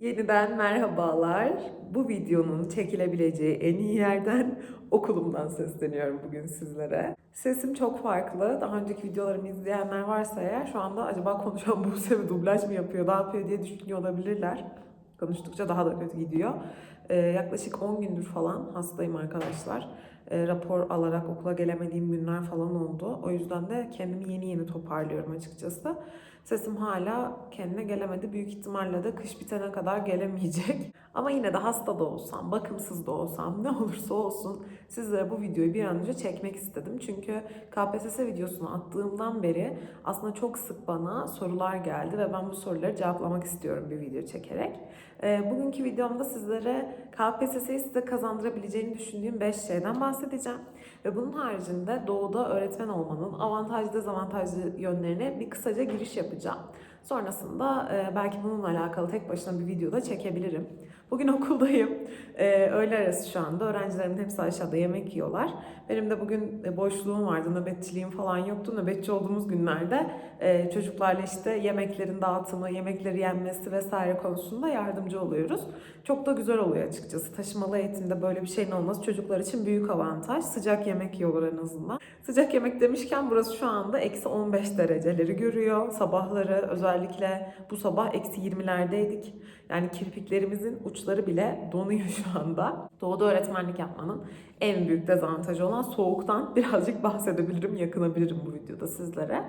Yeniden merhabalar. Bu videonun çekilebileceği en iyi yerden okulumdan sesleniyorum bugün sizlere. Sesim çok farklı. Daha önceki videolarımı izleyenler varsa eğer şu anda acaba konuşan Buse mi dublaj mı yapıyor, ne yapıyor diye düşünüyor olabilirler. Konuştukça daha da kötü gidiyor. Ee, yaklaşık 10 gündür falan hastayım arkadaşlar. Ee, rapor alarak okula gelemediğim günler falan oldu. O yüzden de kendimi yeni yeni toparlıyorum açıkçası. Sesim hala kendine gelemedi. Büyük ihtimalle de kış bitene kadar gelemeyecek. Ama yine de hasta da olsam, bakımsız da olsam, ne olursa olsun sizlere bu videoyu bir an önce çekmek istedim. Çünkü KPSS videosunu attığımdan beri aslında çok sık bana sorular geldi ve ben bu soruları cevaplamak istiyorum bir video çekerek. Ee, bugünkü videomda sizlere KPSS'yi size kazandırabileceğini düşündüğüm 5 şeyden bahsedeceğim. Ve bunun haricinde doğuda öğretmen olmanın avantajlı dezavantajlı yönlerine bir kısaca giriş yapacağım. Sonrasında e, belki bununla alakalı tek başına bir video da çekebilirim. Bugün okuldayım. E, öğle arası şu anda. Öğrencilerimin hepsi aşağıda yemek yiyorlar. Benim de bugün e, boşluğum vardı, nöbetçiliğim falan yoktu. Nöbetçi olduğumuz günlerde e, çocuklarla işte yemeklerin dağıtımı, yemekleri yenmesi vesaire konusunda yardımcı oluyoruz. Çok da güzel oluyor açıkçası. Taşımalı eğitimde böyle bir şeyin olması çocuklar için büyük avantaj. Sıcak yemek yiyorlar en azından. Sıcak yemek demişken burası şu anda eksi 15 dereceleri görüyor. Sabahları özellikle bu sabah eksi 20'lerdeydik. Yani kirpiklerimizin uçları bile donuyor şu anda. Doğuda öğretmenlik yapmanın en büyük dezavantajı olan soğuktan birazcık bahsedebilirim, yakınabilirim bu videoda sizlere.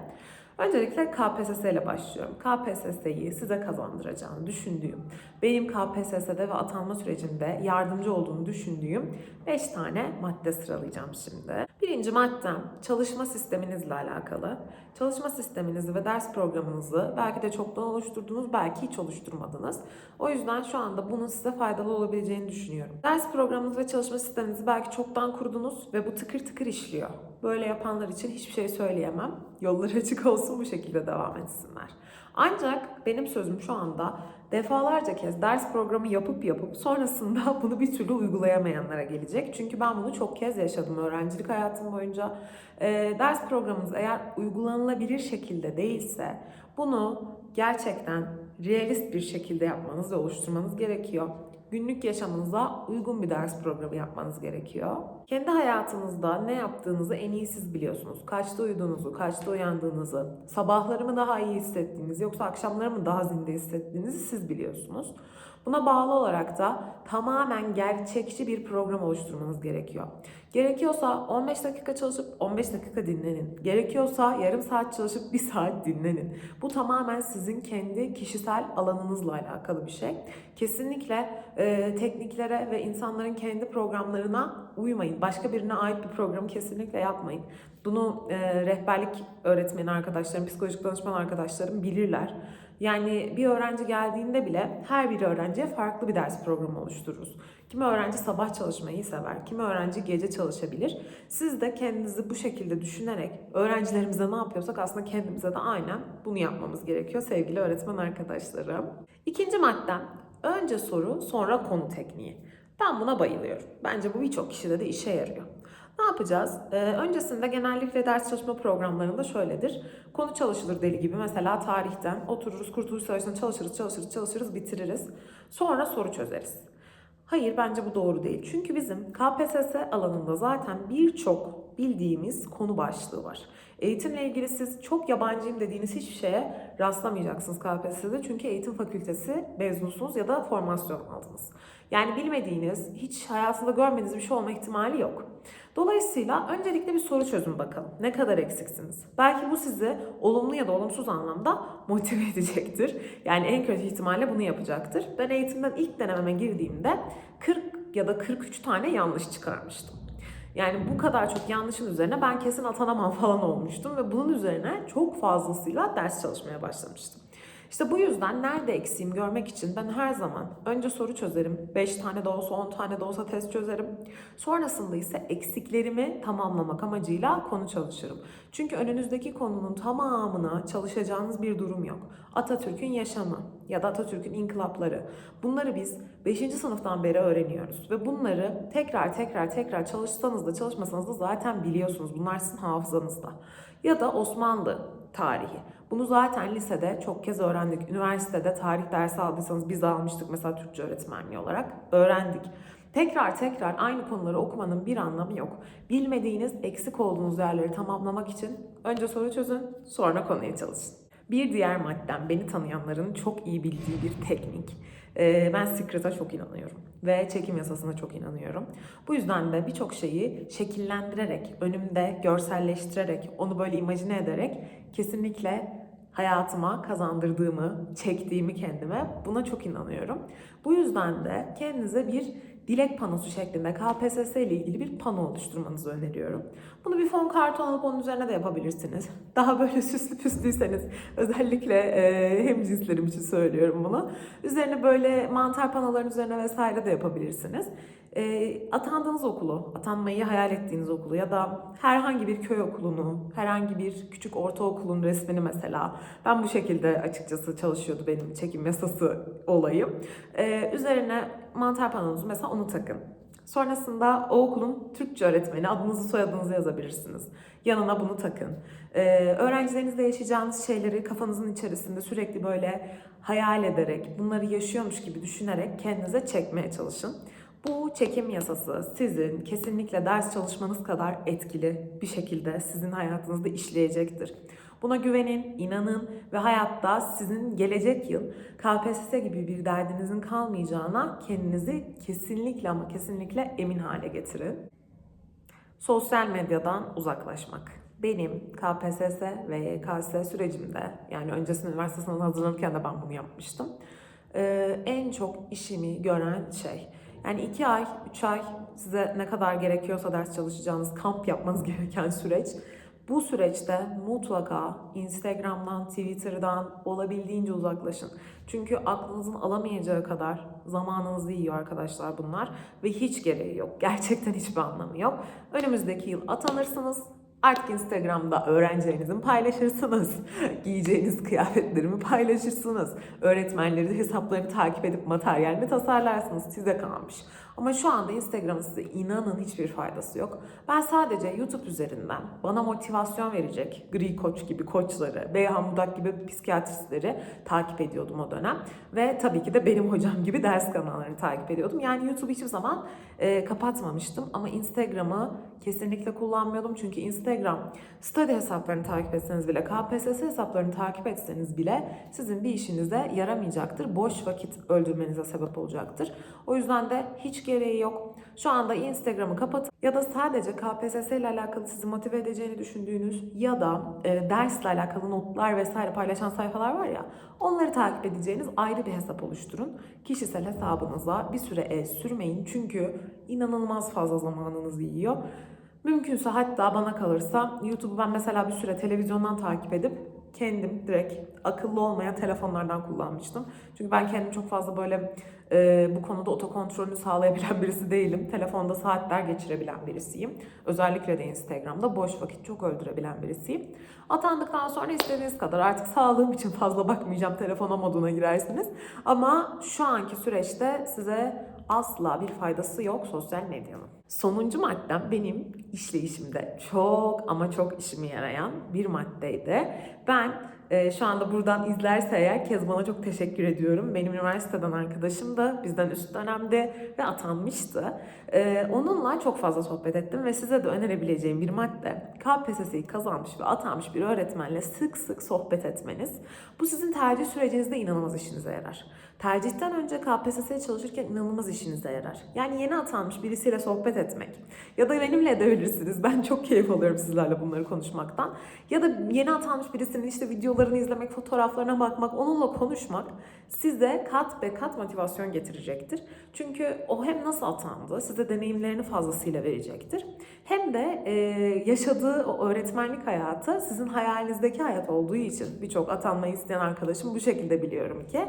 Öncelikle KPSS ile başlıyorum. KPSS'yi size kazandıracağını düşündüğüm, benim KPSS'de ve atanma sürecimde yardımcı olduğunu düşündüğüm 5 tane madde sıralayacağım şimdi. Birinci maddem çalışma sisteminizle alakalı. Çalışma sisteminizi ve ders programınızı belki de çoktan oluşturdunuz, belki hiç oluşturmadınız. O yüzden şu anda bunun size faydalı olabileceğini düşünüyorum. Ders programınız ve çalışma sisteminizi belki çoktan kurdunuz ve bu tıkır tıkır işliyor. Böyle yapanlar için hiçbir şey söyleyemem. Yolları açık olsun bu şekilde devam etsinler. Ancak benim sözüm şu anda defalarca kez ders programı yapıp yapıp sonrasında bunu bir türlü uygulayamayanlara gelecek. Çünkü ben bunu çok kez yaşadım öğrencilik hayatım boyunca. Ee, ders programınız eğer uygulanılabilir şekilde değilse bunu gerçekten realist bir şekilde yapmanız ve oluşturmanız gerekiyor günlük yaşamınıza uygun bir ders programı yapmanız gerekiyor. Kendi hayatınızda ne yaptığınızı en iyi siz biliyorsunuz. Kaçta uyuduğunuzu, kaçta uyandığınızı, sabahları mı daha iyi hissettiğinizi yoksa akşamları mı daha zinde hissettiğinizi siz biliyorsunuz. Buna bağlı olarak da tamamen gerçekçi bir program oluşturmanız gerekiyor. Gerekiyorsa 15 dakika çalışıp 15 dakika dinlenin. Gerekiyorsa yarım saat çalışıp bir saat dinlenin. Bu tamamen sizin kendi kişisel alanınızla alakalı bir şey. Kesinlikle e, tekniklere ve insanların kendi programlarına uymayın. Başka birine ait bir programı kesinlikle yapmayın. Bunu e, rehberlik öğretmeni arkadaşlarım, psikolojik danışman arkadaşlarım bilirler. Yani bir öğrenci geldiğinde bile her bir öğrenciye farklı bir ders programı oluştururuz. Kimi öğrenci sabah çalışmayı sever, kimi öğrenci gece çalışabilir. Siz de kendinizi bu şekilde düşünerek öğrencilerimize ne yapıyorsak aslında kendimize de aynen bunu yapmamız gerekiyor sevgili öğretmen arkadaşlarım. İkinci maddem önce soru sonra konu tekniği. Ben buna bayılıyorum. Bence bu birçok kişide de işe yarıyor. Ne yapacağız? Ee, öncesinde genellikle ders çalışma programlarında şöyledir. Konu çalışılır deli gibi. Mesela tarihten otururuz, Kurtuluş Savaşı'nda çalışırız, çalışırız, çalışırız, bitiririz. Sonra soru çözeriz. Hayır bence bu doğru değil. Çünkü bizim KPSS alanında zaten birçok bildiğimiz konu başlığı var. Eğitimle ilgili siz çok yabancıyım dediğiniz hiçbir şeye rastlamayacaksınız KPSS'de. Çünkü eğitim fakültesi mezunusunuz ya da formasyon aldınız. Yani bilmediğiniz, hiç hayatında görmediğiniz bir şey olma ihtimali yok. Dolayısıyla öncelikle bir soru çözün bakalım. Ne kadar eksiksiniz? Belki bu sizi olumlu ya da olumsuz anlamda motive edecektir. Yani en kötü ihtimalle bunu yapacaktır. Ben eğitimden ilk denememe girdiğimde 40 ya da 43 tane yanlış çıkarmıştım. Yani bu kadar çok yanlışın üzerine ben kesin atanamam falan olmuştum ve bunun üzerine çok fazlasıyla ders çalışmaya başlamıştım. İşte bu yüzden nerede eksiğim görmek için ben her zaman önce soru çözerim. 5 tane de olsa 10 tane de olsa test çözerim. Sonrasında ise eksiklerimi tamamlamak amacıyla konu çalışırım. Çünkü önünüzdeki konunun tamamına çalışacağınız bir durum yok. Atatürk'ün yaşamı ya da Atatürk'ün inkılapları. Bunları biz 5. sınıftan beri öğreniyoruz. Ve bunları tekrar tekrar tekrar çalışsanız da çalışmasanız da zaten biliyorsunuz. Bunlar sizin hafızanızda. Ya da Osmanlı tarihi. Bunu zaten lisede çok kez öğrendik. Üniversitede tarih dersi aldıysanız biz almıştık mesela Türkçe öğretmenliği olarak. Öğrendik. Tekrar tekrar aynı konuları okumanın bir anlamı yok. Bilmediğiniz, eksik olduğunuz yerleri tamamlamak için önce soru çözün, sonra konuya çalışın. Bir diğer maddem beni tanıyanların çok iyi bildiği bir teknik. Ee, ben Secret'a çok inanıyorum ve çekim yasasına çok inanıyorum. Bu yüzden de birçok şeyi şekillendirerek, önümde görselleştirerek, onu böyle imajine ederek kesinlikle hayatıma kazandırdığımı, çektiğimi kendime buna çok inanıyorum. Bu yüzden de kendinize bir dilek panosu şeklinde KPSS ile ilgili bir pano oluşturmanızı öneriyorum. Bunu bir fon karton alıp onun üzerine de yapabilirsiniz. Daha böyle süslü püslüyseniz özellikle e, hem cinslerim için söylüyorum bunu. Üzerine böyle mantar panoların üzerine vesaire de yapabilirsiniz. E, atandığınız okulu, atanmayı hayal ettiğiniz okulu ya da herhangi bir köy okulunu, herhangi bir küçük ortaokulun resmini mesela. Ben bu şekilde açıkçası çalışıyordu benim çekim yasası olayım. E, üzerine mantar panonuzu mesela onu takın. Sonrasında o okulun Türkçe öğretmeni adınızı soyadınızı yazabilirsiniz. Yanına bunu takın. Ee, öğrencilerinizle yaşayacağınız şeyleri kafanızın içerisinde sürekli böyle hayal ederek, bunları yaşıyormuş gibi düşünerek kendinize çekmeye çalışın. Bu çekim yasası sizin kesinlikle ders çalışmanız kadar etkili bir şekilde sizin hayatınızda işleyecektir. Buna güvenin, inanın ve hayatta sizin gelecek yıl KPSS gibi bir derdinizin kalmayacağına kendinizi kesinlikle ama kesinlikle emin hale getirin. Sosyal medyadan uzaklaşmak. Benim KPSS ve YKS sürecimde yani öncesinde üniversite sınavına hazırlanırken de ben bunu yapmıştım. Ee, en çok işimi gören şey. Yani iki ay, üç ay size ne kadar gerekiyorsa ders çalışacağınız, kamp yapmanız gereken süreç. Bu süreçte mutlaka Instagram'dan, Twitter'dan olabildiğince uzaklaşın. Çünkü aklınızın alamayacağı kadar zamanınızı yiyor arkadaşlar bunlar ve hiç gereği yok. Gerçekten hiçbir anlamı yok. Önümüzdeki yıl atanırsınız. Artık Instagram'da öğrencilerinizin paylaşırsınız. Giyeceğiniz kıyafetlerimi paylaşırsınız. Öğretmenlerin hesaplarını takip edip materyal mi tasarlarsınız? Size kalmış. Ama şu anda Instagram'ın size inanın hiçbir faydası yok. Ben sadece YouTube üzerinden bana motivasyon verecek gri koç gibi koçları, Beyhan Budak gibi psikiyatristleri takip ediyordum o dönem. Ve tabii ki de benim hocam gibi ders kanallarını takip ediyordum. Yani YouTube hiçbir zaman e, kapatmamıştım ama Instagram'ı kesinlikle kullanmıyordum. Çünkü Instagram study hesaplarını takip etseniz bile, KPSS hesaplarını takip etseniz bile sizin bir işinize yaramayacaktır. Boş vakit öldürmenize sebep olacaktır. O yüzden de hiç gereği yok. Şu anda Instagram'ı kapatın ya da sadece KPSS ile alakalı sizi motive edeceğini düşündüğünüz ya da e, dersle alakalı notlar vesaire paylaşan sayfalar var ya onları takip edeceğiniz ayrı bir hesap oluşturun. Kişisel hesabınıza bir süre el sürmeyin çünkü inanılmaz fazla zamanınızı yiyor. Mümkünse hatta bana kalırsa YouTube'u ben mesela bir süre televizyondan takip edip kendim direkt akıllı olmayan telefonlardan kullanmıştım. Çünkü ben kendim çok fazla böyle e, bu konuda otokontrolünü sağlayabilen birisi değilim. Telefonda saatler geçirebilen birisiyim. Özellikle de Instagram'da boş vakit çok öldürebilen birisiyim. Atandıktan sonra istediğiniz kadar artık sağlığım için fazla bakmayacağım telefona moduna girersiniz. Ama şu anki süreçte size asla bir faydası yok sosyal medyanın. Sonuncu maddem benim işleyişimde çok ama çok işime yarayan bir maddeydi. Ben e, şu anda buradan izlerse eğer Kezban'a çok teşekkür ediyorum. Benim üniversiteden arkadaşım da bizden üst dönemde ve atanmıştı. E, onunla çok fazla sohbet ettim ve size de önerebileceğim bir madde KPSS'yi kazanmış ve atanmış bir öğretmenle sık sık sohbet etmeniz. Bu sizin tercih sürecinizde inanılmaz işinize yarar. Tercihten önce KPSS'ye çalışırken inanılmaz işinize yarar. Yani yeni atanmış birisiyle sohbet etmek. Ya da benimle edebilirsiniz. Ben çok keyif alıyorum sizlerle bunları konuşmaktan. Ya da yeni atanmış birisinin işte videolarını izlemek, fotoğraflarına bakmak, onunla konuşmak size kat be kat motivasyon getirecektir. Çünkü o hem nasıl atandı, size deneyimlerini fazlasıyla verecektir. Hem de e, yaşadığı o öğretmenlik hayatı sizin hayalinizdeki hayat olduğu için birçok atanmayı isteyen arkadaşım bu şekilde biliyorum ki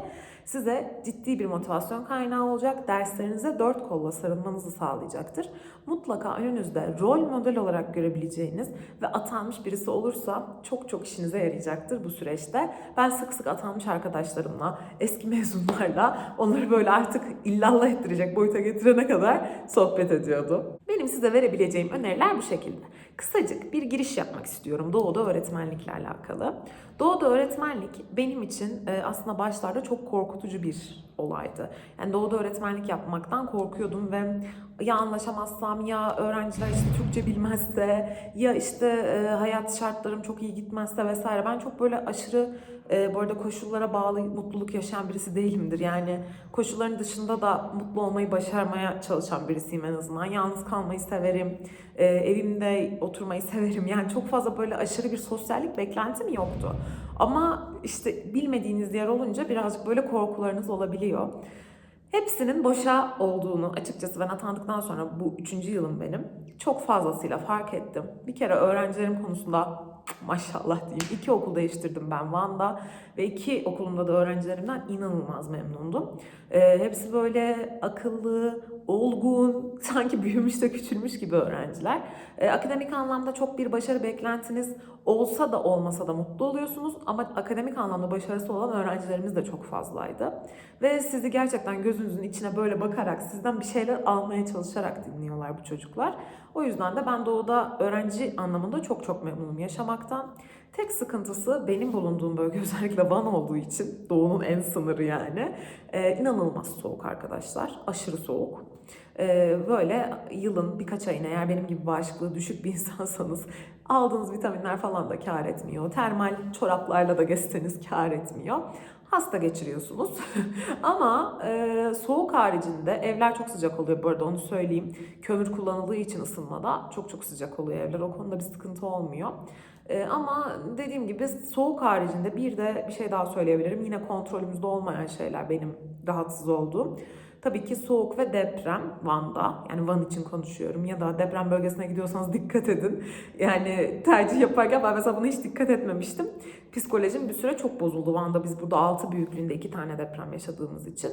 size ciddi bir motivasyon kaynağı olacak. Derslerinize dört kolla sarılmanızı sağlayacaktır. Mutlaka önünüzde rol model olarak görebileceğiniz ve atanmış birisi olursa çok çok işinize yarayacaktır bu süreçte. Ben sık sık atanmış arkadaşlarımla, eski mezunlarla onları böyle artık illallah ettirecek boyuta getirene kadar sohbet ediyordum. Benim size verebileceğim öneriler bu şekilde. Kısacık bir giriş yapmak istiyorum Doğu'da öğretmenlikle alakalı. Doğu'da öğretmenlik benim için e, aslında başlarda çok korkutucu bir olaydı. Yani Doğu'da öğretmenlik yapmaktan korkuyordum ve ya anlaşamazsam ya öğrenciler işte Türkçe bilmezse ya işte e, hayat şartlarım çok iyi gitmezse vesaire. Ben çok böyle aşırı e, bu arada koşullara bağlı mutluluk yaşayan birisi değilimdir. Yani koşulların dışında da mutlu olmayı başarmaya çalışan birisiyim en azından. Yalnız kalmayı severim. E, evimde oturmayı severim. Yani çok fazla böyle aşırı bir sosyallik beklentim yoktu. Ama işte bilmediğiniz yer olunca birazcık böyle korkularınız olabiliyor. Hepsinin boşa olduğunu açıkçası ben atandıktan sonra bu üçüncü yılım benim. Çok fazlasıyla fark ettim. Bir kere öğrencilerim konusunda maşallah diyeyim. iki okul değiştirdim ben Van'da ve iki okulumda da öğrencilerimden inanılmaz memnundum. Ee, hepsi böyle akıllı, olgun, sanki büyümüş de küçülmüş gibi öğrenciler. Ee, akademik anlamda çok bir başarı beklentiniz olsa da olmasa da mutlu oluyorsunuz ama akademik anlamda başarısı olan öğrencilerimiz de çok fazlaydı. Ve sizi gerçekten gözünüzün içine böyle bakarak, sizden bir şeyler almaya çalışarak dinliyorlar bu çocuklar. O yüzden de ben Doğu'da öğrenci anlamında çok çok memnunum yaşamaktan. Tek sıkıntısı benim bulunduğum bölge özellikle Van olduğu için Doğu'nun en sınırı yani. Ee, inanılmaz soğuk arkadaşlar. Aşırı soğuk. Ee, böyle yılın birkaç ayına eğer benim gibi bağışıklığı düşük bir insansanız aldığınız vitaminler falan da kar etmiyor. Termal çoraplarla da gezseniz kar etmiyor. Hasta geçiriyorsunuz. Ama e, soğuk haricinde evler çok sıcak oluyor bu arada onu söyleyeyim. Kömür kullanıldığı için ısınmada çok çok sıcak oluyor evler. O konuda bir sıkıntı olmuyor. E, ama dediğim gibi soğuk haricinde bir de bir şey daha söyleyebilirim. Yine kontrolümüzde olmayan şeyler benim rahatsız olduğum. Tabii ki soğuk ve deprem Van'da. Yani Van için konuşuyorum. Ya da deprem bölgesine gidiyorsanız dikkat edin. Yani tercih yaparken ben mesela buna hiç dikkat etmemiştim. Psikolojim bir süre çok bozuldu Van'da. Biz burada 6 büyüklüğünde iki tane deprem yaşadığımız için.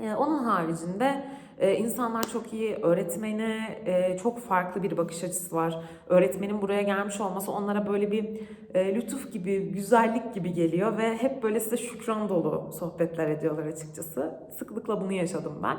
Ee, onun haricinde e, insanlar çok iyi, öğretmene e, çok farklı bir bakış açısı var. Öğretmenin buraya gelmiş olması onlara böyle bir e, lütuf gibi, güzellik gibi geliyor ve hep böyle size şükran dolu sohbetler ediyorlar açıkçası. Sıklıkla bunu yaşadım ben.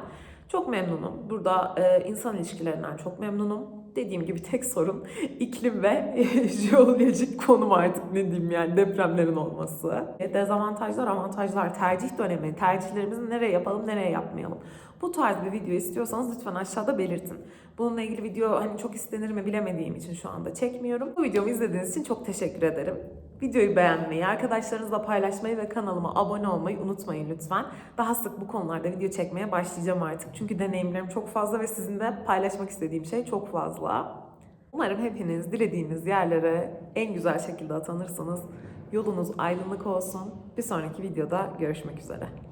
Çok memnunum. Burada e, insan ilişkilerinden çok memnunum. Dediğim gibi tek sorun iklim ve jeolojik konum artık ne diyeyim yani depremlerin olması. E, Dezavantajlar, avantajlar, tercih dönemi, tercihlerimizi nereye yapalım, nereye yapmayalım. Bu tarz bir video istiyorsanız lütfen aşağıda belirtin. Bununla ilgili video hani çok istenir mi bilemediğim için şu anda çekmiyorum. Bu videomu izlediğiniz için çok teşekkür ederim. Videoyu beğenmeyi, arkadaşlarınızla paylaşmayı ve kanalıma abone olmayı unutmayın lütfen. Daha sık bu konularda video çekmeye başlayacağım artık. Çünkü deneyimlerim çok fazla ve sizinle paylaşmak istediğim şey çok fazla. Umarım hepiniz dilediğiniz yerlere en güzel şekilde atanırsınız. Yolunuz aydınlık olsun. Bir sonraki videoda görüşmek üzere.